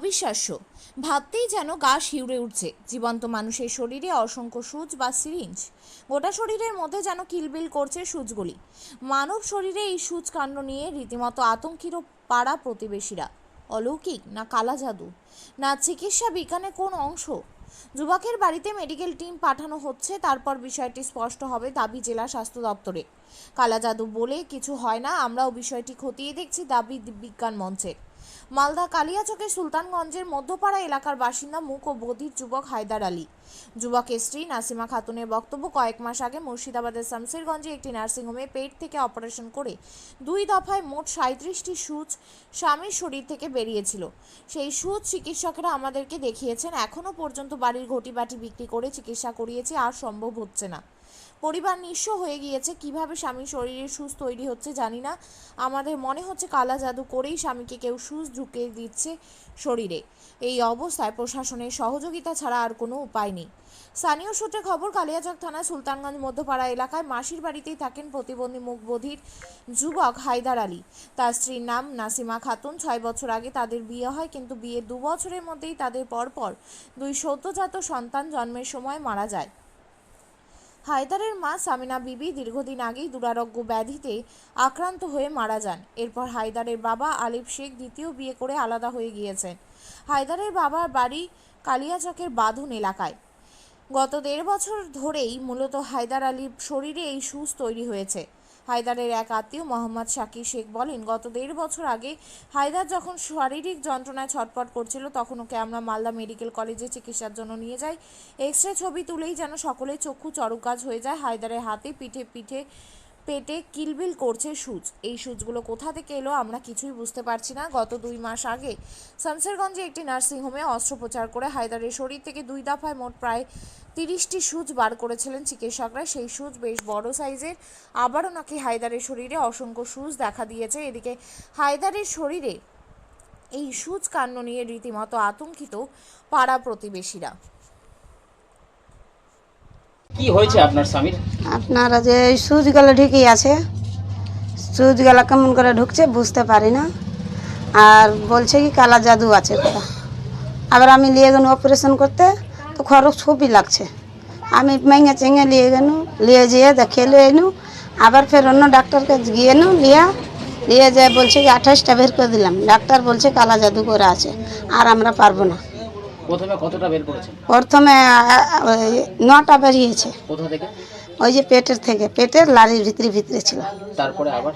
অবিশ্বাস্য। ভাবতেই যেন গা শিউরে উঠছে। জীবন্ত মানুষের শরীরে অসংখ্য সূচ বা সিরিঞ্জ। গোটা শরীরের মধ্যে যেন কিলবিল করছে সূচগুলি। মানব শরীরে এই সূচ কাণ্ড নিয়ে রীতিমতো আতঙ্কিত পাড়া প্রতিবেশীরা। অলৌকিক না কালা জাদু? না চিকিৎসা বিজ্ঞানে কোন অংশ? যুবকের বাড়িতে মেডিকেল টিম পাঠানো হচ্ছে, তারপর বিষয়টি স্পষ্ট হবে দাবি জেলা স্বাস্থ্য দপ্তরে কালা জাদু বলে কিছু হয় না, আমরাও বিষয়টি খতিয়ে দেখছি দাবি বিজ্ঞান মঞ্চের। মালদা কালিয়াচকে সুলতানগঞ্জের মধ্যপাড়া এলাকার বাসিন্দা মুখ ও বধির যুবক হায়দার আলী। যুবকের স্ত্রী নাসিমা খাতুনের বক্তব্য কয়েক মাস আগে মুর্শিদাবাদের শামসেরগঞ্জে একটি নার্সিংহোমে পেট থেকে অপারেশন করে দুই দফায় মোট সাঁত্রিশটি সূচ স্বামীর শরীর থেকে বেরিয়েছিল। সেই সুচ চিকিৎসকেরা আমাদেরকে দেখিয়েছেন এখনও পর্যন্ত বাড়ির ঘটিবাটি বিক্রি করে চিকিৎসা করিয়েছি, আর সম্ভব হচ্ছে না। পরিবার নিঃস্ব হয়ে গিয়েছে, কীভাবে স্বামীর শরীরে সুচ তৈরি হচ্ছে জানি না। আমাদের মনে হচ্ছে কালা জাদু করেই স্বামীকে কেউ সুচ ঢুকিয়ে দিচ্ছে শরীরে। এই অবস্থায় প্রশাসনের সহযোগিতা ছাড়া আর কোনো উপায় নেই। স্থানীয় সূত্রে খবর, কালিয়াচক থানা সুলতানগঞ্জ মধ্যপাড়া এলাকায় মাসির বাড়িতেই থাকেন প্রতিবন্ধী মুখবধির যুবক হায়দার আলী। তার স্ত্রীর নাম নাসিমা খাতুন। ছয় বছর আগে তাদের বিয়ে হয়, কিন্তু বিয়ে দু বছরের মধ্যেই তাদের পরপর দুই সদ্যজাত সন্তান জন্মের সময় মারা যায়। হায়দারের মা সামিনা বিবি দীর্ঘদিন আগেই দুরারোগ্য ব্যাধিতে আক্রান্ত হয়ে মারা যান। এরপর হায়দারের বাবা আলিফ শেখ দ্বিতীয় বিয়ে করে আলাদা হয়ে গিয়েছেন। হায়দারের বাবার বাড়ি কালিয়াচকের বাঁধন এলাকায়। গত দেড় বছর ধরেই মূলত হায়দার আলীর শরীরে এই সুস তৈরি হয়েছে। হায়দারের এক আত্মীয় মোহাম্মদ শাকির শেখ বলেন, গত দেড় বছর আগে হায়দার যখন শারীরিক যন্ত্রণায় ছটপট করছিল, তখন ওকে আমরা মালদা মেডিকেল কলেজে চিকিৎসার জন্য নিয়ে যাই। এক্স রে ছবি তুলেই যেন সকলের চক্ষু চরকাজ হয়ে যায়। হায়দারের হাতে পিঠে পিঠে পেটে কিলবিল করছে সুচ। এই সুচগুলো কোথা থেকে এলো আমরা কিছুই বুঝতে পারছি না। গত দুই মাস আগে শামসেরগঞ্জে একটি নার্সিংহোমে অস্ত্রোপচার করে হায়দারের শরীর থেকে দুই দফায় মোট প্রায় তিরিশটি সুচ বার করেছিলেন চিকিৎসকরা। সেই সুচ বেশ বড় সাইজের। আবারও নাকি হায়দারের শরীরে অসংখ্য সুচ দেখা দিয়েছে। এদিকে হায়দারের শরীরে এই সুচ কাণ্ড নিয়ে রীতিমতো আতঙ্কিত পাড়া প্রতিবেশীরা। কি হয়েছে আপনার স্বামীর? আপনারা যে সুচগুলো ঢুকেই আছে সুচগুলো কেমন করে ঢুকছে বুঝতে পারি না। আর বলছে কি, কালা জাদু আছে কোথা আবার আমি নিয়ে গেল অপারেশন করতে, তো খরচ খুবই লাগছে। আমি মেঙে চেঙে নিয়ে গেল নিয়ে যেয়ে দেখে লিয়ে এনু আবার ফের অন্য ডাক্তারকে গিয়ে নু লিয়া নিয়ে যায় বলছে কি, আঠাশটা বের করে দিলাম। ডাক্তার বলছে কালা জাদু করে আছে, আর আমরা পারব না। প্রথমে কতটা বের করেছেন? প্রথমে ওই নটা বেরিয়েছে। কোথা থেকে? ওই যে পেটের থেকে পেটের লারির ভিতরে ভিতরে ছিল। তারপরে আবার?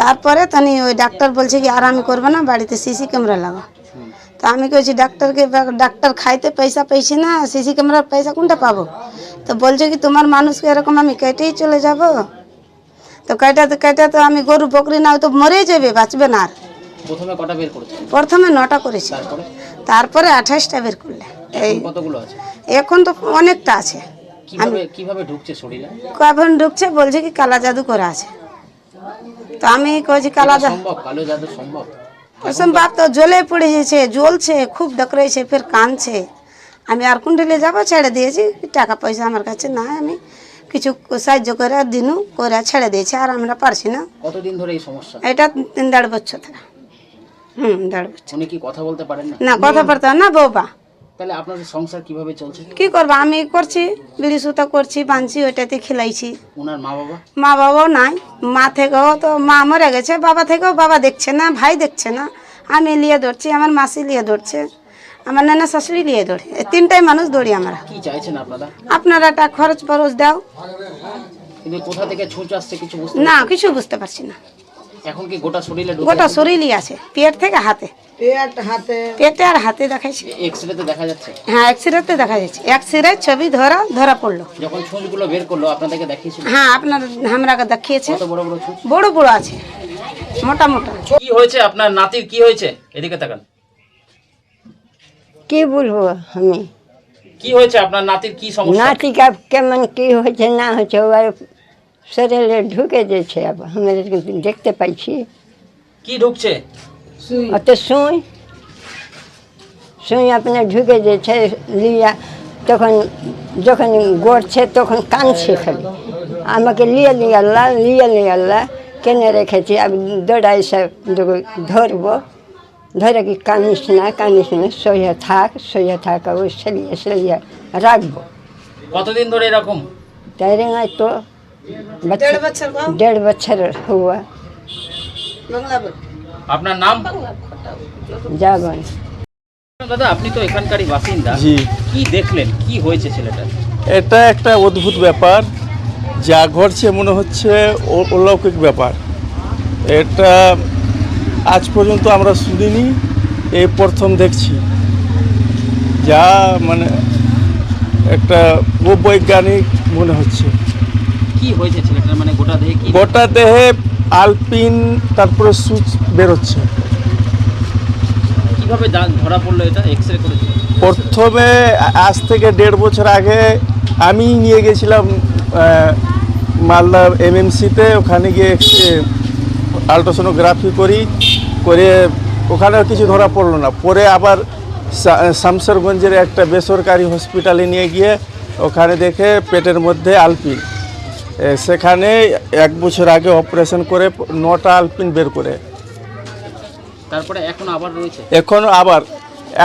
তারপরে তানি ওই ডাক্তার বলছে কি আর আমি করব না বাড়িতে সিসি ক্যামেরা লাগা। তো আমি কইছি ডাক্তারকে ডাক্তার খাইতে পয়সা পেয়েছি না সিসি ক্যামেরার পয়সা কোনটা পাবো? তো বলছে কি তোমার মানুষকে এরকম আমি কেটেই চলে যাব? তো কেটাতে কেটাতে আমি গরু বকরি না তো মরেই যাবে বাঁচবে না আর। প্রথমে কটা বের করেছেন? প্রথমে নটা করেছি। তারপরে? আঠাশটা বের করলে। এই এখন কতগুলো আছে? এখন তো অনেকটা আছে। কীভাবে কীভাবে ঢুকছে শরীরে? কখন ঢুকছে বলছে কি কালা জাদু করে আছে। তো আমি কইছি কালা জাদু সম্ভব? কালো জাদু সম্ভব? বাপ তো জ্বলে পড়ে গেছে জ্বলছে খুব ডকরেছে ফের কানছে আমি আর কুণ্ডলে যাব ছেড়ে দিয়েছি টাকা পয়সা আমার কাছে না আমি কিছু সাহায্য করে দিনু করে ছেড়ে দিয়েছি আর আমরা পারছি না। কতদিন ধরে এই সমস্যা? এটা তিন দেড় বছর থেকে হুম দেড় বছর উনি কি কথা বলতে পারেন না? না কথা বলতে না বৌবা তাহলে আপনাদের সংসার কীভাবে চলছে? কি করব? আমি করছি বিড়ি সুতা করছি বাঁধছি ওইটাতে খেলাইছি। ওনার মা বাবা? মা বাবাও নাই মা থেকেও তো মা মরে গেছে বাবা থেকেও বাবা দেখছে না ভাই দেখছে না। আমি লিয়ে দৌড়ছি আমার মাসি লিয়ে দৌড়ছে আমার নানা শাশুড়ি লিয়ে দৌড়ে তিনটাই মানুষ দৌড়ি আমরা। কি চাইছেন আপনারা? আপনারা একটা খরচ ফরচ দাও কোথা থেকে ছুঁচ আসছে কিছু না। কিছু বুঝতে পারছি না। এখন কি গোটা শরীরে গোটা শরীরই আছে পেট থেকে হাতে। পেটে আর হাতে দেখাইছে। এক্স রেতে দেখা যাচ্ছে? হ্যাঁ এক্সরেতে দেখা যাচ্ছে। এক্সরে ছবি ধরা ধরা পড়ল। যখন ছুঁচগুলো বের করল আপনাদেরকে দেখিয়েছিল? হ্যাঁ আপনার আমরাকে দেখিয়েছে। কত বড় বড় ছুঁচ বড় বড় আছে। মোটা মোটা। কি হয়েছে আপনার নাতির? কি হয়েছে? এদিকে তাকান। কি বলব আমি? কি হয়েছে আপনার নাতির? কি সমস্যা? নাতিকা কেমন কি হয়েছে না হয়েছে শরীরে ঢুকে আবার আমাদেরকে দেখতে পাইছি। কি ঢুকছে? অত সুই। সুই আপনার ঢুকে দিয়েছে লিয়া তখন যখন গড়ছে তখন কাঁদছে খালি। আমাকে লিয়ে নিয়ে আল্লাহ লিয়ে নিয়ে আল্লাহ কেনে রেখেছি আমি দৌড়াই সব ধরবো। ধরে কি কানিস না কানিস না সইয়া থাক সইয়া থাক ওই সেলিয়ে সেলিয়ে রাখব। কতদিন ধরে এরকম? তাই রেঙায় তো। बच्चा डेढ़ बच्चर हुआ আপনার নাম जागन দাদা আপনি তো এখানকারই বাসিন্দা জি কি দেখলেন কি হয়েছে ছেলেটা এটা একটা অদ্ভুত ব্যাপার যা ঘটছে মনে হচ্ছে অ- অলৌকিক ব্যাপার এটা আজ পর্যন্ত আমরা শুনিনি এই প্রথম দেখছি যা মানে একটা অবৈজ্ঞানিক মনে হচ্ছে কি হয়েছে ছেলেটার? মানে গোটা দেহে কি? গোটা দেহে আলপিন তারপরে সুচ বেরোচ্ছে। কীভাবে ধরা পড়ল এটা? এক্স রে করেছিল প্রথমে আজ থেকে দেড় বছর আগে আমি নিয়ে গেছিলাম মালদা এমএমসিতে ওখানে গিয়ে আলট্রাসোনোগ্রাফি করি করে ওখানেও কিছু ধরা পড়ল না। পরে আবার শামসেরগঞ্জের একটা বেসরকারি হসপিটালে নিয়ে গিয়ে ওখানে দেখে পেটের মধ্যে আলপিন। সেখানে এক বছর আগে অপারেশন করে নটা আলপিন বের করে। তারপরে এখন আবার রয়েছে? এখন আবার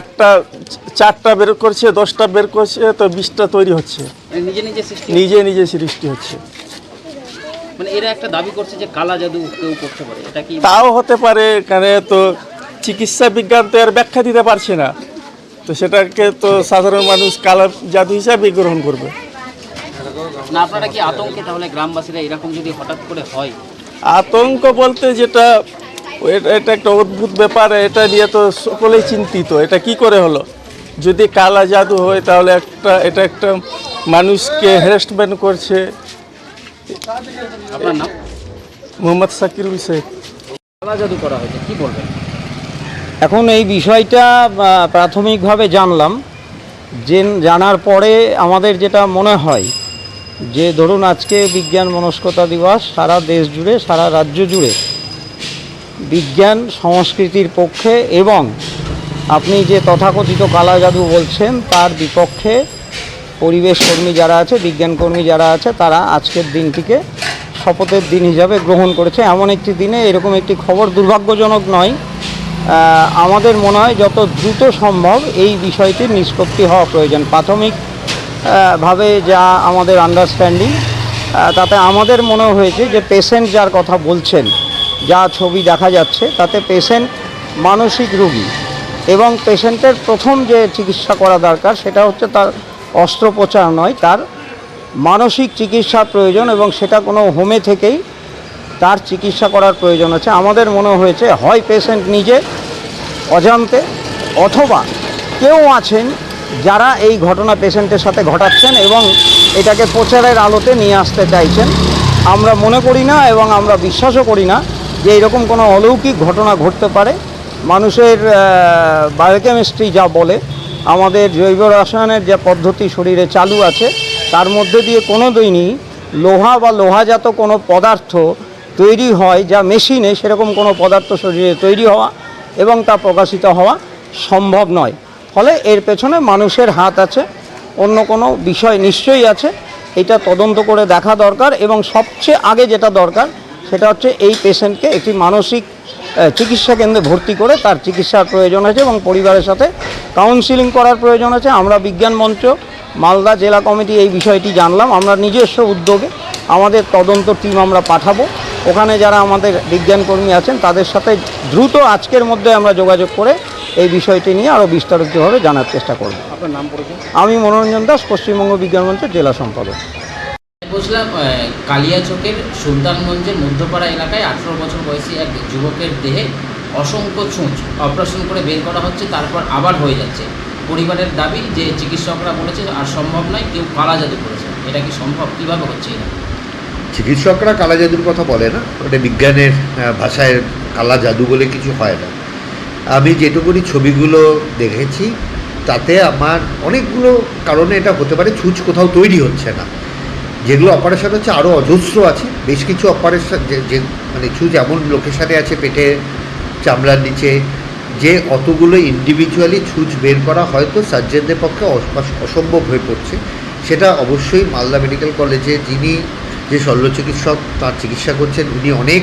একটা চারটা বের করছে দশটা বের করছে তো বিশটা তৈরি হচ্ছে। মানে নিজে নিজে সৃষ্টি নিজে নিজে সৃষ্টি হচ্ছে। মানে এরা একটা দাবি করছে যে কালা জাদু কেউ করতে পারে। এটা কি তাও হতে পারে এখানে তো চিকিৎসা বিজ্ঞান তো এর ব্যাখ্যা দিতে পারছে না। তো সেটাকে তো সাধারণ মানুষ কালা জাদু হিসাবে গ্রহণ করবে। না আপনারা কি আতঙ্কে তাহলে গ্রামবাসীরা এরকম যদি হঠাৎ করে হয়? আতঙ্ক বলতে যেটা এটা- একটা অদ্ভুত ব্যাপার এটা নিয়ে তো সকলেই চিন্তিত। এটা কি করে হলো? যদি কালা জাদু হয় তাহলে একটা এটা একটা মানুষকে হ্যারাসমেন্ট করছে। আপনার নাম? মোহাম্মদ সাকিরুল শেখ। কালা জাদু করা হয়েছে কি বলবেন? এখন এই বিষয়টা প্রাথমিকভাবে জানলাম। যে জানার পরে আমাদের যেটা মনে হয় যে ধরুন আজকে বিজ্ঞান মনস্কতা দিবস, সারা দেশ জুড়ে, সারা রাজ্য জুড়ে বিজ্ঞান সংস্কৃতির পক্ষে এবং আপনি যে তথাকথিত কালা জাদু বলছেন, তার বিপক্ষে পরিবেশ কর্মী যারা আছে, বিজ্ঞান কর্মী যারা আছে, তারা আজকের দিনটিকে শপথের দিন হিসাবে গ্রহণ করেছে। এমন একটি দিনে এরকম একটি খবর দুর্ভাগ্যজনক নয়। আমাদের মনে হয় যত দ্রুত সম্ভব এই বিষয়টির নিষ্পত্তি হওয়া প্রয়োজন। প্রাথমিক ভাবে যা আমাদের আন্ডারস্ট্যান্ডিং তাতে আমাদের মনে হয়েছে যে পেশেন্ট যার কথা বলছেন, যা ছবি দেখা যাচ্ছে, তাতে পেশেন্ট মানসিক রোগী এবং পেশেন্টের প্রথম যে চিকিৎসা করা দরকার সেটা হচ্ছে তার অস্ত্রোপচার নয়, তার মানসিক চিকিৎসার প্রয়োজন এবং সেটা কোনো হোমে থেকেই তার চিকিৎসা করার প্রয়োজন আছে। আমাদের মনে হয়েছে, হয় পেশেন্ট নিজে অজান্তে অথবা কেউ আছেন যারা এই ঘটনা পেশেন্টের সাথে ঘটাচ্ছেন এবং এটাকে প্রচারের আলোতে নিয়ে আসতে চাইছেন, আমরা মনে করি না এবং আমরা বিশ্বাসও করি না যে এরকম কোনো অলৌকিক ঘটনা ঘটতে পারে। মানুষের বায়োকেমিস্ট্রি যা বলে, আমাদের জৈব রসায়নের যে পদ্ধতি শরীরে চালু আছে, তার মধ্যে দিয়ে কোনো দিনই লোহা বা লোহাজাত কোনো পদার্থ তৈরি হয় যা মেশিনে সেরকম কোনো পদার্থ শরীরে তৈরি হওয়া এবং তা প্রকাশিত হওয়া সম্ভব নয়। ফলে এর পেছনে মানুষের হাত আছে, অন্য কোনো বিষয় নিশ্চয়ই আছে। এটা তদন্ত করে দেখা দরকার এবং সবচেয়ে আগে যেটা দরকার, সেটা হচ্ছে এই পেশেন্টকে একটি মানসিক চিকিৎসা কেন্দ্রে ভর্তি করে তার চিকিৎসার প্রয়োজন আছে এবং পরিবারের সাথে কাউন্সিলিং করার প্রয়োজন আছে। আমরা বিজ্ঞান মঞ্চ, মালদা জেলা কমিটি এই বিষয়টি জানলাম। আমরা নিজস্ব উদ্যোগে আমাদের তদন্ত টিম আমরা পাঠাবো। ওখানে যারা আমাদের বিজ্ঞান কর্মী আছেন, তাদের সাথে দ্রুত আজকের মধ্যে আমরা যোগাযোগ করে এই বিষয়টি নিয়ে আরও বিস্তারিতভাবে জানার চেষ্টা করব। আপনার নাম আমি মনোরঞ্জন দাস পশ্চিমবঙ্গ বিজ্ঞান মঞ্চের জেলা সম্পাদক। বলছিলাম কালিয়াচকের সুলতানগঞ্জের মধ্যপাড়া এলাকায় আঠেরো বছর বয়সী এক যুবকের দেহে অসংখ্য ছুঁচ অপারেশন করে বের করা হচ্ছে তারপর আবার হয়ে যাচ্ছে। পরিবারের দাবি যে চিকিৎসকরা বলেছে আর সম্ভব নয় কেউ কালা জাদু করেছে। এটা কি সম্ভব? কীভাবে হচ্ছে এটা? চিকিৎসকরা কালা জাদুর কথা বলে না ওটা বিজ্ঞানের ভাষায় কালা জাদু বলে কিছু হয় না। আমি যেটুকুনি ছবিগুলো দেখেছি, তাতে আমার অনেকগুলো কারণে এটা হতে পারে ছুঁচ কোথাও তৈরি হচ্ছে না। যেগুলো অপারেশন হচ্ছে আরও অজস্র আছে, বেশ কিছু অপারেশন যে মানে ছুঁচ এমন সাথে আছে পেটে, চামড়ার নিচে, যে অতগুলো ইন্ডিভিজুয়ালি ছুঁচ বের করা হয়তো সার্জেনদের পক্ষে অসম্ভব হয়ে পড়ছে। সেটা অবশ্যই মালদা মেডিকেল কলেজে যিনি যে শল্য চিকিৎসক তার চিকিৎসা করছেন, উনি অনেক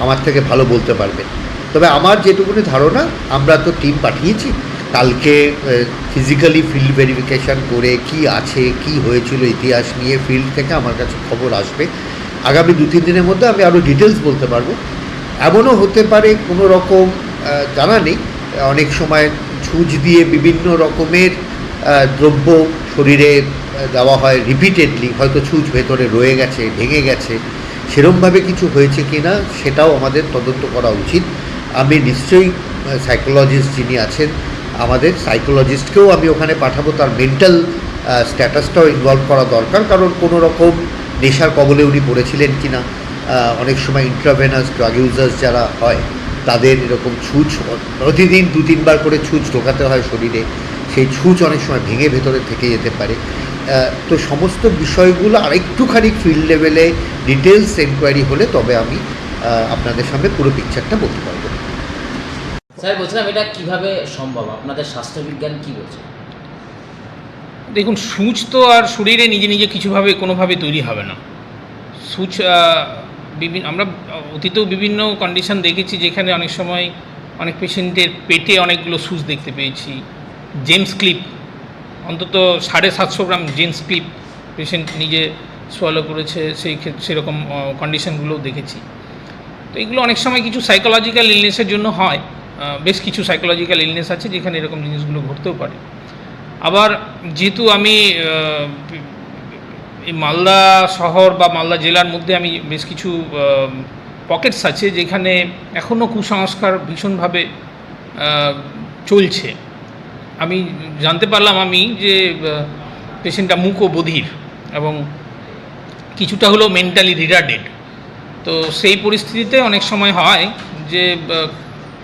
আমার থেকে ভালো বলতে পারবেন। তবে আমার যেটুকুনি ধারণা, আমরা তো টিম পাঠিয়েছি। কালকে ফিজিক্যালি ফিল্ড ভেরিফিকেশন করে কি আছে, কি হয়েছিল ইতিহাস নিয়ে ফিল্ড থেকে আমার কাছে খবর আসবে। আগামী দু, তিন দিনের মধ্যে আমি আরও ডিটেলস বলতে পারব। এমনও হতে পারে কোনো রকম জানা নেই। অনেক সময় ছুঁচ দিয়ে বিভিন্ন রকমের দ্রব্য শরীরে দেওয়া হয় রিপিটেডলি হয়তো ছুঁচ ভেতরে রয়ে গেছে, ভেঙে গেছে। সেরমভাবে কিছু হয়েছে কি না সেটাও আমাদের তদন্ত করা উচিত। আমি নিশ্চয়ই সাইকোলজিস্ট যিনি আছেন, আমাদের সাইকোলজিস্টকেও আমি ওখানে পাঠাবো, তার মেন্টাল স্ট্যাটাসটাও ইনভলভ করা দরকার, কারণ কোনো রকম নেশার কবলে উনি পড়েছিলেন কি না অনেক সময় ইন্ট্রাভেনাস ড্রাগ ইউজার্স যারা হয়, তাদের এরকম ছুঁচ, প্রতিদিন দু তিনবার করে ছুঁচ ঢোকাতে হয় শরীরে, সেই ছুঁচ অনেক সময় ভেঙে ভেতরে থেকে যেতে পারে। তো সমস্ত বিষয়গুলো আরেকটুখানি ফিল্ড লেভেলে ডিটেলস এনকোয়ারি হলে তবে আমি আপনাদের সামনে পুরো পিকচারটা বলতে পারব। স্যার, বলছিলাম এটা কীভাবে সম্ভব? আপনাদের স্বাস্থ্যবিজ্ঞান কি বলছে? দেখুন, সূচ তো আর শরীরে নিজে নিজে কিছুভাবে, কোনোভাবে তৈরি হবে না। সূচ বিভিন্ন আমরা অতীতেও বিভিন্ন কন্ডিশন দেখেছি যেখানে অনেক সময় অনেক পেশেন্টের পেটে অনেকগুলো সূচ দেখতে পেয়েছি। জেমস ক্লিপ অন্তত সাড়ে সাতশো গ্রাম জেমস ক্লিপ পেশেন্ট নিজে সোয়ালো করেছে, সেই ক্ষেত্রে সেরকম কন্ডিশনগুলোও দেখেছি। তো এগুলো অনেক সময় কিছু সাইকোলজিক্যাল ইলনেসের জন্য হয়। বেশ কিছু সাইকোলজিক্যাল ইলনেস আছে যেখানে এরকম জিনিসগুলো ঘটতেও পারে। আবার যেহেতু আমি এই মালদা শহর বা মালদা জেলার মধ্যে আমি বেশ কিছু পকেটস আছে যেখানে এখনও কুসংস্কার ভীষণভাবে চলছে। আমি জানতে পারলাম আমি যে পেশেন্টটা মুখ ও বধির এবং কিছুটা হলো মেন্টালি রিটার্ডেড তো সেই পরিস্থিতিতে অনেক সময় হয় যে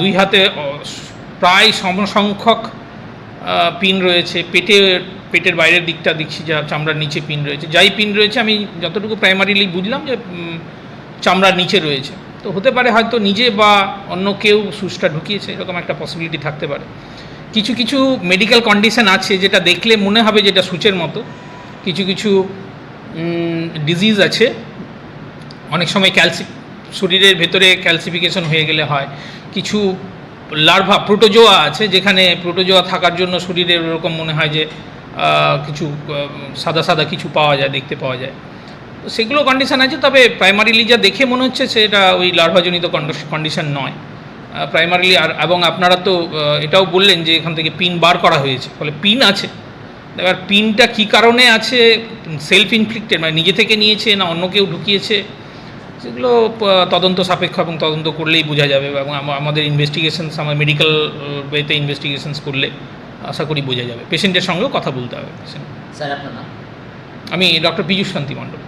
দুই হাতে প্রায় সমসংখ্যক পিন রয়েছে। পেটে, পেটের বাইরের দিকটা দেখছি যা, চামড়ার নিচে পিন রয়েছে। যাই পিন রয়েছে, আমি যতটুকু প্রাইমারিলি বুঝলাম যে চামড়ার নিচে রয়েছে। তো হতে পারে হয়তো নিজে বা অন্য কেউ সুচটা ঢুকিয়েছে, এরকম একটা পসিবিলিটি থাকতে পারে। কিছু কিছু মেডিকেল কন্ডিশন আছে যেটা দেখলে মনে হবে যেটা সুচের মতো। কিছু কিছু ডিজিজ আছে। অনেক সময় ক্যালসি শরীরের ভেতরে ক্যালসিফিকেশন হয়ে গেলে হয়। কিছু লার্ভা, প্রোটোজোয়া আছে যেখানে প্রোটোজোয়া থাকার জন্য শরীরের ওরকম মনে হয় যে কিছু সাদা সাদা কিছু পাওয়া যায়, দেখতে পাওয়া যায়। তো সেগুলো কন্ডিশন আছে, তবে প্রাইমারিলি যা দেখে মনে হচ্ছে সেটা ওই লার্ভাজনিত কন্ডিশন নয়। প্রাইমারিলি আর, এবং আপনারা তো এটাও বললেন যে এখান থেকে পিন বার করা হয়েছে, ফলে পিন আছে। এবার পিনটা কী কারণে আছে? সেলফ ইনফ্লিক্টেড মানে নিজে থেকে নিয়েছে না অন্য কেউ ঢুকিয়েছে? সেগুলো তদন্ত সাপেক্ষ এবং তদন্ত করলেই বোঝা যাবে এবং আমাদের ইনভেস্টিগেশনস আমার মেডিকেল ওয়েতে ইনভেস্টিগেশনস করলে আশা করি বোঝা যাবে। পেশেন্টের সঙ্গেও কথা বলতে হবে। পেশেন্ট স্যার আপনার নাম? আমি ডক্টর পীযুষ শান্তি মণ্ডল।